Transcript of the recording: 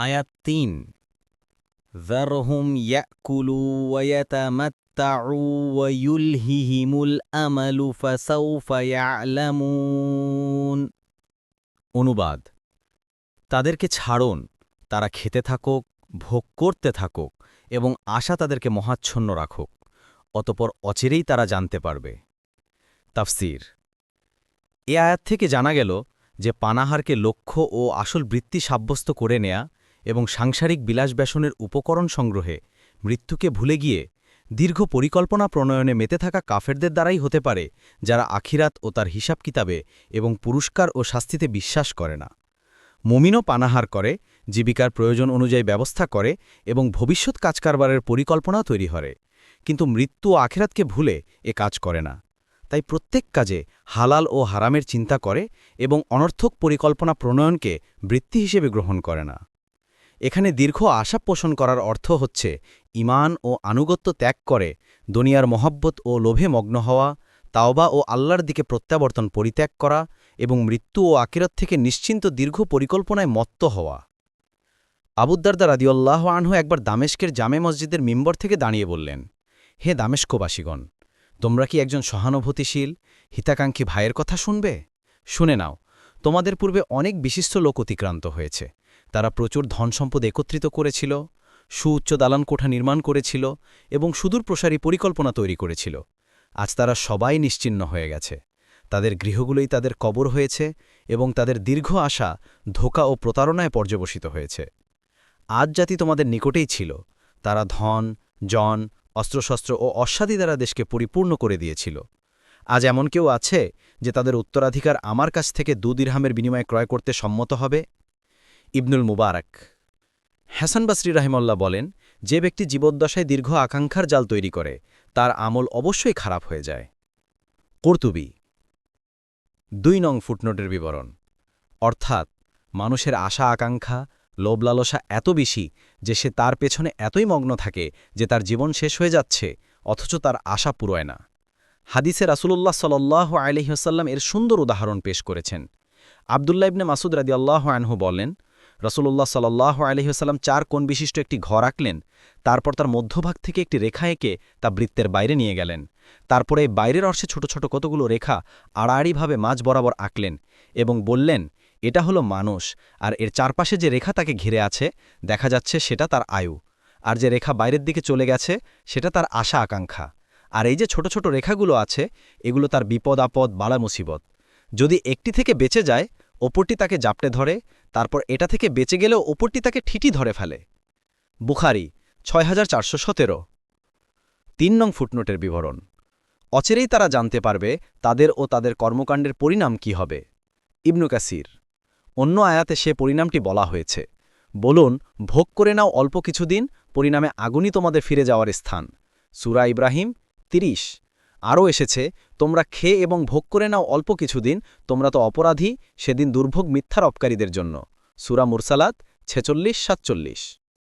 আয়াত তিন ذرهم يأكلوا ويتمتعوا ويلههم الأمل فسوف يعلمون অনুবাদ তাদেরকে ছাড়ুন তারা খেতে থাকুক ভোগ করতে থাকুক এবং আশা তাদেরকে মহাচ্ছন্ন রাখুক অতপর অচিরেই তারা জানতে পারবে তাফসির এ আয়াত থেকে জানা গেল যে পানাহারকে লক্ষ্য ও আসল বৃত্তি সাব্যস্ত করে নেয়া এবং সাংসারিক বিলাস বিলাসব্যসনের উপকরণ সংগ্রহে মৃত্যুকে ভুলে গিয়ে দীর্ঘ পরিকল্পনা প্রণয়নে মেতে থাকা কাফেরদের দ্বারাই হতে পারে যারা আখিরাত ও তার হিসাব কিতাবে এবং পুরস্কার ও শাস্তিতে বিশ্বাস করে না। মুমিনও পানাহার করে, জীবিকার প্রয়োজন অনুযায়ী ব্যবস্থা করে এবং ভবিষ্যৎ কাজকারবারের পরিকল্পনা তৈরি করে। কিন্তু মৃত্যু ও আখেরাতকে ভুলে এ কাজ করে না। তাই প্রত্যেক কাজে হালাল ও হারামের চিন্তা করে এবং অনর্থক পরিকল্পনা প্রণয়নকে বৃত্তি হিসেবে গ্রহণ করে না। এখানে দীর্ঘ আশা পোষণ করার অর্থ হচ্ছে ইমান ও আনুগত্য ত্যাগ করে, দুনিয়ার মহব্বত ও লোভে মগ্ন হওয়া, তাওবা ও আল্লাহর দিকে প্রত্যাবর্তন পরিত্যাগ করা এবং মৃত্যু ও আকিরত থেকে নিশ্চিন্ত দীর্ঘ পরিকল্পনায় মত্ত হওয়া। আবুদ্দারদা রাদিউল্লাহ আনহু একবার দামেস্কের জামে মসজিদের মিম্বর থেকে দাঁড়িয়ে বললেন, হে দামেস্কবাসীগণ, তোমরা কি একজন সহানুভূতিশীল, হিতাকাঙ্ক্ষী ভাইয়ের কথা শুনবে? শুনে নাও, তোমাদের পূর্বে অনেক বিশিষ্ট লোক অতিক্রান্ত হয়েছে। তারা প্রচুর ধনসম্পদ একত্রিত করেছিল, সুউচ্চ দালান কোঠা নির্মাণ করেছিল এবং সুদূর প্রসারী পরিকল্পনা তৈরি করেছিল। আজ তারা সবাই নিশ্চিন্ন হয়ে গেছে। তাদের গৃহগুলোই তাদের কবর হয়েছে এবং তাদের দীর্ঘ আশা ধোকা ও প্রতারণায় পর্যবসিত হয়েছে। আজ জাতি তোমাদের নিকটেই ছিল। তারা ধন, জন, অস্ত্রশস্ত্র ও অস্বাদী দ্বারা দেশকে পরিপূর্ণ করে দিয়েছিল। আজ এমন কেউ আছে যে তাদের উত্তরাধিকার আমার কাছ থেকে দুদিরহামের বিনিময়ে ক্রয় করতে সম্মত হবে? ইবনুল মুবারক। হাসান বাসরি রাহিমল্লা বলেন, যে ব্যক্তি জীবদ্দশায় দীর্ঘ আকাঙ্ক্ষার জাল তৈরি করে, তার আমল অবশ্যই খারাপ হয়ে যায়। কর্তুবি, দুই নং ফুটনোটের বিবরণ। অর্থাৎ, মানুষের আশা, আকাঙ্ক্ষা, লোভলালসা এত বেশি যে সে তার পেছনে এতই মগ্ন থাকে যে তার জীবন শেষ হয়ে যাচ্ছে, অথচ তার আশা পুরোয় না। হাদিসে রাসুলুল্লাহ সাল্লাহ আলহিহসাল্লাম এর সুন্দর উদাহরণ পেশ করেছেন। আবদুল্লাহ ইবনে মাসুদ রাদি আল্লাহ আনহু বলেন রসুল্লাহ সাল্লাহ আলহিহসাল্লাম চার কোণ বিশিষ্ট একটি ঘর আঁকলেন, তারপর তার মধ্যভাগ থেকে একটি রেখা এঁকে তা বৃত্তের বাইরে নিয়ে গেলেন। তারপরে বাইরের অর্শে ছোট ছোট কতগুলো রেখা আড়াআড়িভাবে মাঝ বরাবর আঁকলেন এবং বললেন, এটা হলো মানুষ, আর এর চারপাশে যে রেখা তাকে ঘিরে আছে, দেখা যাচ্ছে সেটা তার আয়ু, আর যে রেখা বাইরের দিকে চলে গেছে, সেটা তার আশা আকাঙ্ক্ষা, আর এই যে ছোট ছোট রেখাগুলো আছে, এগুলো তার বিপদ আপদ বালা মুসিবত যদি একটি থেকে বেঁচে যায় ওপরটি তাকে জাপটে ধরে, তারপর এটা থেকে বেঁচে গেলেও ওপরটি তাকে ঠিটি ধরে ফেলে। বুখারি ছয় তিন নং ফুটনোটের বিবরণ। অচেরেই তারা জানতে পারবে তাদের ও তাদের কর্মকাণ্ডের পরিণাম কি হবে। ইবনু কাসির, অন্য আয়াতে সে পরিণামটি বলা হয়েছে। বলুন, ভোগ করে নাও অল্প কিছুদিন, পরিণামে আগুনই তোমাদের ফিরে যাওয়ার স্থান। সুরা ইব্রাহিম তিরিশ। আরও এসেছে, তোমরা খেয়ে এবং ভোগ করে নাও অল্প কিছুদিন, তোমরা তো অপরাধী, সেদিন দুর্ভোগ মিথ্যার অপকারীদের জন্য। সুরা মুরসালাত ছেচল্লিশ সাতচল্লিশ।